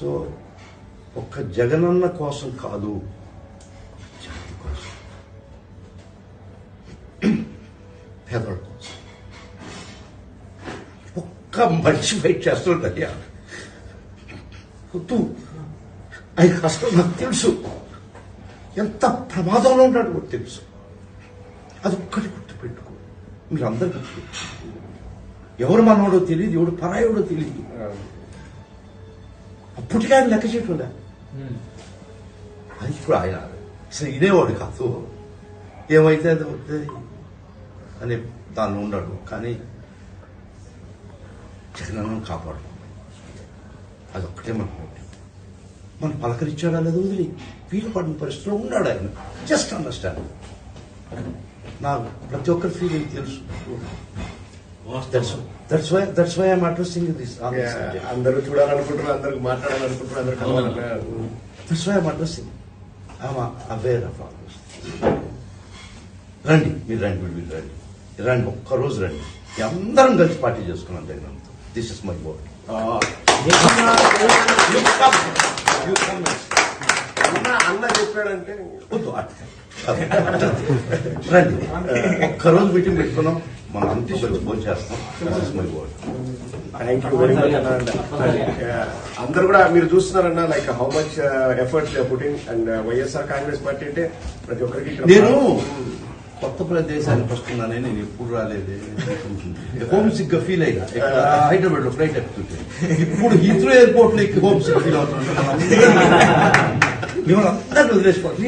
So ఒక్క జగనన్న కోసం కాదు జాతి కోసం. పేదల కోసం. ఒక్క మనిషి వెయిట్ చేస్తుంటయ్యా. వద్దు. ఆయన కష్టం నాకు తెలుసు. ఎంత ప్రమాదంలో ఉంటాడు కూడా తెలుసు. అది ఒక్కటి గుర్తుపెట్టుకో. మీరు అందరు గుర్తుపెట్టుకో. ఎవరు మనోడో తెలియదు ఎవడు పరాయోడో తెలియదు. ఆయన లెక్క చేయకుండా అది ఇప్పుడు ఆయన అసలు ఇదేవాడు కాదు. ఏమైతే అది అవుతుంది అని దాన్ని ఉన్నాడు కానీ జగనన్ను కాపాడు. అదొక్కటే మన. మనం పలకరించాడా లేదా వదిలి? వీలు పడిన పరిస్థితిలో ఉన్నాడు ఆయన. జస్ట్ అండర్స్టాండ్ నాకు ప్రతి ఒక్కరి ఫీలింగ్ తెలుసు. That's why that's why I'm addressing this అందరూ చూడాలనుకుంటున్నారు అందరికి మాట్లాడాలనుకుంటున్నారు అందరు కలవాలనుకుంటున్నారు. That's why I'm addressing I'm aware of all రండి మీరు రండి మీరు మీరు రండి రండి ఒక్కరోజు రండి. అందరం కలిసి పార్టీ చేసుకున్నాం జగనంతో దిస్ ఇస్ మై బోర్డ్ అన్న అన్న చెప్పాడంటే. రండి ఒక్కరోజు మీటింగ్ పెట్టుకున్నాం. మనం అంతా చేస్తాం. అందరు కూడా మీరు చూస్తున్నారన్న like how much efforts putting and YSR Congress party అంటే ప్రతి ఒక్కరికి నేను కొత్త ప్రదేశానికి వస్తున్నానని నేను ఎప్పుడు రాలేదు. హోమ్ సిక్గా ఫీల్ అయినా హైదరాబాద్లో ఫ్లైట్ ఎక్కుతుంటే. ఇప్పుడు హీత్రో ఎయిర్పోర్ట్లో హోమ్ సిక్ ఫీల్ అవుతున్నాను మిమ్మల్ని అందరినీ వదిలేసుకోవాలి